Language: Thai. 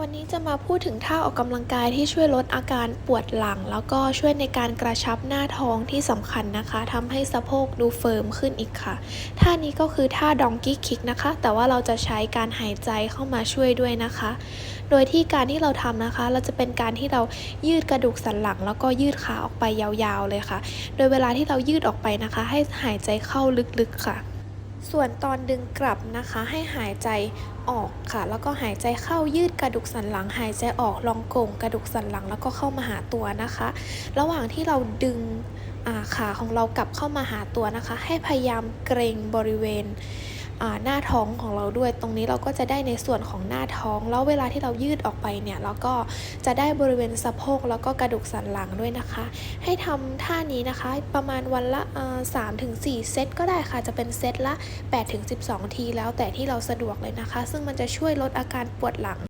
วันนี้จะมาพูดถึงท่าออกกำลังกายที่ช่วยลดอาการปวดหลัง แล้วก็ช่วยในการกระชับหน้าท้องที่สำคัญนะคะทำให้สะโพกดูเฟิร์มขึ้นอีกค่ะ ท่านี้ก็คือท่าดองกี้คิกนะคะ แต่ว่าเราจะใช้การหายใจเข้ามาช่วยด้วยนะคะ โดยที่การที่เราทำนะคะ เราจะเป็นการที่เรายืดกระดูกสันหลัง แล้วก็ยืดขาออกไปยาวๆเลยค่ะ โดยเวลาที่เรายืดออกไปนะคะ ให้หายใจเข้าลึกๆค่ะ ส่วนตอนดึงกลับนะคะให้หายใจออกค่ะ แล้วก็หายใจเข้ายืดกระดูกสันหลัง หายใจออกลองโก่งกระดูกสันหลัง แล้วก็เข้ามาหาตัวนะคะ ระหว่างที่เราดึงขาของเรากลับเข้ามาหาตัวนะคะ ให้พยายามเกรงบริเวณ หน้าท้องของเราด้วย ตรงนี้เราก็จะได้ในส่วนของหน้าท้อง แล้วเวลาที่เรายืดออกไปเนี่ยเราก็จะได้บริเวณสะโพกแล้วก็กระดูกสันหลังด้วยนะคะ ให้ทำท่านี้นะคะประมาณวันละสามถึงสี่เซตก็ได้ค่ะจะเป็นเซตละ8ถึง12 ทีแล้วแต่ที่เราสะดวกเลยนะคะ ซึ่งมันจะช่วยลดอาการปวดหลัง